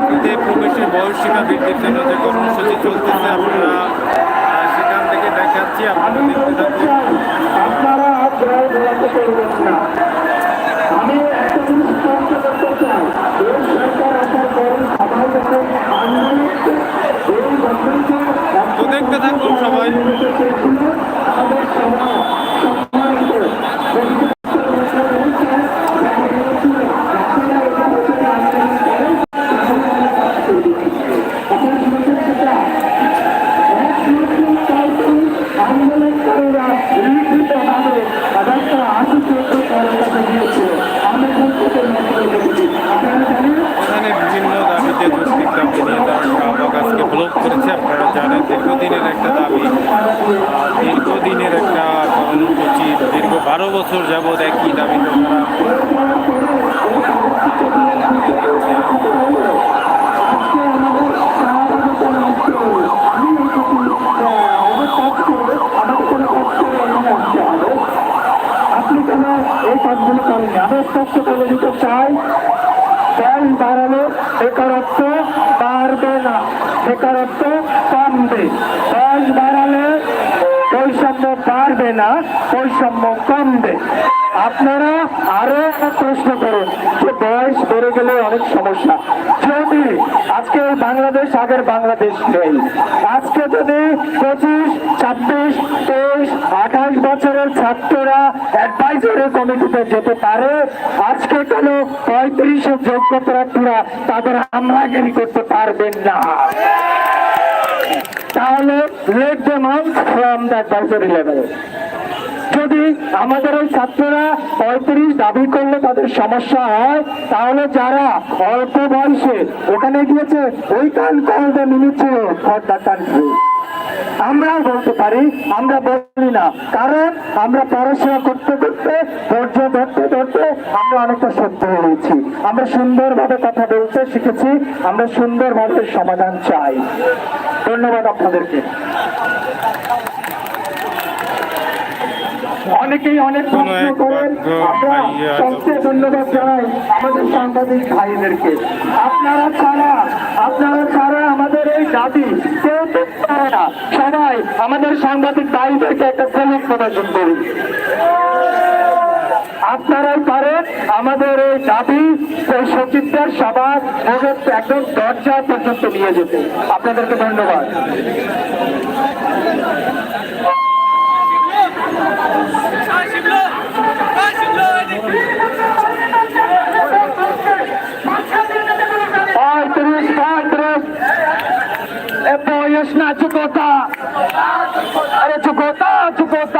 চাকরিতে প্রবেশের বয়সসীমা বৃদ্ধির জন্য যে কর্মসূচি চলতেছে আপনারা সেখান থেকে দেখাচ্ছি আপনারা দেখতে থাকুন আপনারা আগ্রহ বোলাতে করবেন না আমি একটা জিনিস স্পষ্ট করতে চাই এই সরকার আসার পরে সবাই যখন আন্দোলনকে এই গভর্নমেন্টকে তো দেখতে থাকুন সবাই আমাদের সমাজ সম্মানিত এখানে বিভিন্ন দাবিতে দাবি নিয়ে তারা শাহবাগ ব্লক করেছে। আপনারা জানেন, দীর্ঘদিনের একটা দাবি, দীর্ঘদিনের একটা কর্মসূচি দীর্ঘ বারো বছর যাবৎ একই দাবিতে তারা আজকে আমাদের শাহবাগের কোনো মুক্তি নেই। আমি এসেছি ওদের কাজ করে আমাদের কোনো কষ্ট এখানে আসতে হবে আপনি কেন এই করেন আমি স্পষ্ট করে দিতে চাই ট্যাক্স বাড়ালে বেকারত্ব বাড়বে না বেকারত্ব কমবে ট্যাক্স বাড়ালে বৈষম্য বাড়বে না, বৈষম্য কমবে। আপনারা আরও প্রশ্ন করুন, যে বয়স বেড়ে গেলে অনেক সমস্যা। যদি আজকে বাংলাদেশ আগের বাংলাদেশ নেই, আজকে যদি পঁচিশ, ছাব্বিশ, তেইশ, আঠাশ বছরের ছাত্ররা অ্যাডভাইজারি কমিটিতে যেতে পারে, আজকে কেন পঁয়ত্রিশের যোগ্য প্রার্থীরা তাদের আমলাগিরি করতে পারবেন না? তাহলে let the out from the advisory level যদি আমাদের ওই ছাত্ররা পঁয়ত্রিশ দাবি করলে তাদের সমস্যা হয়, তাহলে যারা অল্প বয়সে ওখানে গিয়েছে, ওই কল দ্য মিনিটে ফর দ্য কান্ট্রি আমরাও বলতে পারি, আমরা বলি না। কারণ আমরা পড়াশোনা করতে করতে, ধৈর্য ধরতে ধরতে আমরা অনেকটা সত্য হয়েছি আমরা সুন্দরভাবে কথা বলতে শিখেছি, আমরা সুন্দরভাবে সমাধান চাই। ধন্যবাদ আপনাদেরকে। অনেকেই অনেক প্রশ্ন করেন। আমরা সবচেয়ে ধন্যবাদ জানাই আমাদের সাংবাদিক ভাইদেরকে। আপনারা ছাড়া আপনারা ছাড়া আমাদের এই দাবি কেউ পারে না। সবাই আমাদের সাংবাদিক ভাইদেরকে একটা সেলিং প্রদর্শন করি আপনারাই পারেন আমাদের এই দাবি এই সচিবদের সবার একদম দরজা পর্যন্ত নিয়ে যেতে। আপনাদেরকে ধন্যবাদ। পঁয়ত্রিশ পঁয়ত্রিশ বয়স না চুকোতা। আরে চুকোতা চুকোতা।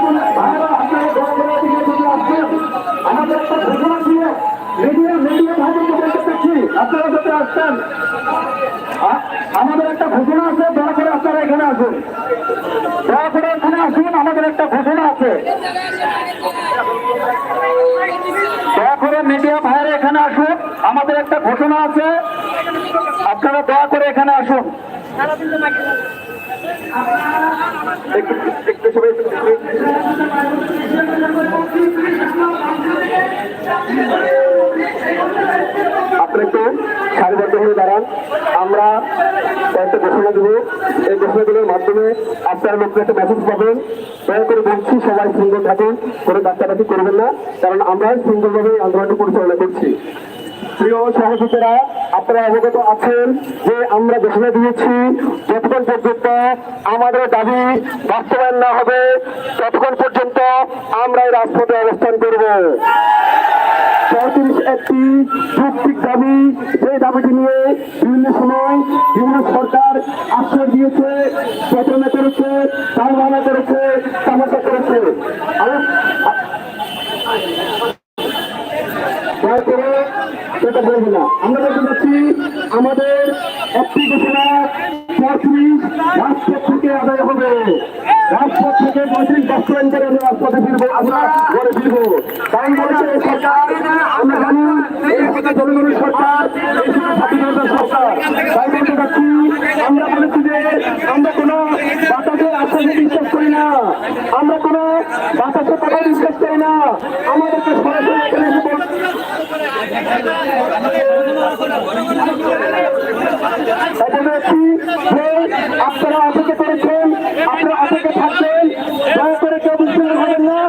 আমাদের একটা ঘোষণা দিয়ে মিডিয়া মিডিয়া ভাইদেরকে বলতে চাচ্ছি আপনারা যাতে আসছেন? আমাদের একটা ঘোষণা আছে, দয়া করে আপনারা এখানে আসুন। দয়া করে এখানে আসুন, আমাদের একটা ঘোষণা আছে। দয়া করে মিডিয়া ভাইয়েরা এখানে আসুন, আমাদের একটা ঘোষণা আছে। আপনারা দয়া করে এখানে আসুন। একটু সবাই একটু- সারিবদ্ধ হয়ে দাঁড়ান। আমরা কয়েকটা ঘোষণা দেবো। এই ঘোষণাগুলোর মাধ্যমে আপনার লোককে একটা মেসেজ পাবেন। দয়া করে বলছি, সবাই সুন্দর থাকুন, কোনো ডাক্তারাতি করবেন না, কারণ আমরা সুন্দরভাবে আন্দোলনটি পরিচালনা করছি। প্রিয় সহযোগীরা, আপনারা অবগত আছেন যে আমরা ঘোষণা দিয়েছি, যতক্ষণ পর্যন্ত আমাদের দাবি বাস্তবায়ন না হবে, ততক্ষণ পর্যন্ত আমরা এই রাজপথে অবস্থান করব। পঁয়ত্রিশ একটি যৌক্তিক দাবি সেই দাবিটি নিয়ে বিভিন্ন সময় বিভিন্ন সরকার আশ্রয় দিয়েছে, প্রচারণা করেছে তালবানা করেছে, তামাশা করেছে। আর- সেটা বলব না। আমরা বলতে আমাদের একটি আদায় হবে। রাজপথ থেকে পঁয়ত্রিশ বাস্তবায়ন করে আমরা রাজপথে ফিরবো। আমরা ঘরে ফিরবো কারণ বলেছে এই সরকার আমরা জানি এই সরকার আমরা বলেছি যে আমরা কোনো বাতাসের আশ্বাসে বিশ্বাস করি না। আমরা কোনো বাতাসের কথায় বিশ্বাস করি না। আমাদেরকে সরাসরি এখানে এসে বল- তাই বলেছি যে আপনারা অপেক্ষা করেছেন আপনারা অপেক্ষা থাকবেন দয়া করে কেউ বিচ্ছিন্ন হবেন না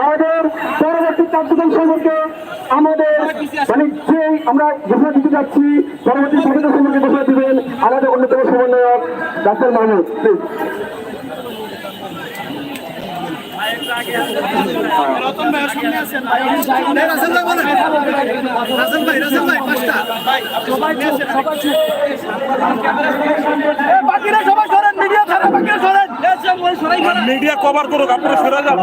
আমাদের পরবর্তী কার্যক্রম সম্পর্কে আমাদের মানে যে আমরা ঘোষণা দিতে যাচ্ছি পরবর্তী কার্যক্রম সম্পর্কে ঘোষণা দিবেন আমাদের অন্যতম সমন্বয়ক ডাক্তার মাহমুদ প্লিজ বাকিরা সবাই বাকিরা মিডিয়া কভার করুক আপনারা সরে যান।